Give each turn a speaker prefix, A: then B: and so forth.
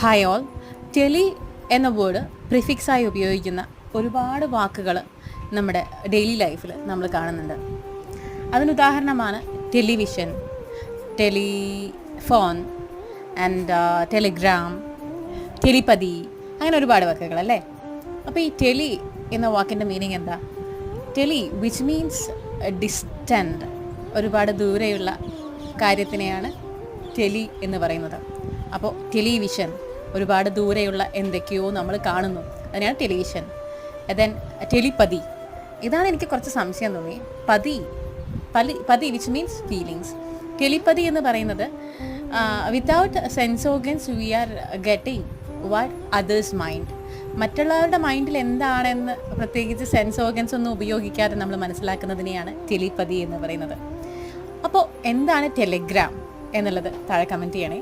A: Hi all tele എന്ന word പ്രിഫിക്സായി ഉപയോഗിക്കുന്ന ഒരുപാട് വാക്കുകൾ നമ്മുടെ ഡെയിലി ലൈഫിൽ നമ്മൾ കാണുന്നുണ്ട്. അതിനുദാഹരണമാണ് television telephone and telegram telepathy അങ്ങനെ ഒരുപാട് വാക്കുകൾ അല്ലേ? അപ്പോൾ ഈ ടെലി എന്ന വാക്കിന്റെ മീനിങ് എന്താ? ടെലി വിച്ച് മീൻസ് ഡിസ്റ്റന്റ് ഒരുപാട് ദൂരെയുള്ള കാര്യത്തിനെയാണ് ടെലി എന്ന് പറയുന്നത്. അപ്പോൾ ടെലിവിഷൻ ഒരുപാട് ദൂരെയുള്ള എന്തൊക്കെയോ നമ്മൾ കാണുന്നു. അതിനാണ് ടെലിവിഷൻ ദെൻ ടെലിപ്പതി ഇതാണ് എനിക്ക് കുറച്ച് സംശയം തോന്നി. പതി പലി പതി വിച്ച് മീൻസ് ഫീലിങ്സ് ടെലിപ്പതി എന്ന് പറയുന്നത് without sense organs we are getting what others mind മറ്റുള്ളവരുടെ മൈൻഡിൽ എന്താണെന്ന് പ്രത്യേകിച്ച് സെൻസ് ഓർഗൻസ് ഒന്നും ഉപയോഗിക്കാതെ നമ്മൾ മനസ്സിലാക്കുന്നതിനെയാണ് ടെലിപ്പതി എന്ന് പറയുന്നത്. അപ്പോൾ എന്താണ് ടെലിഗ്രാം എന്നുള്ളത് താഴെ കമന്റ് ചെയ്യണേ.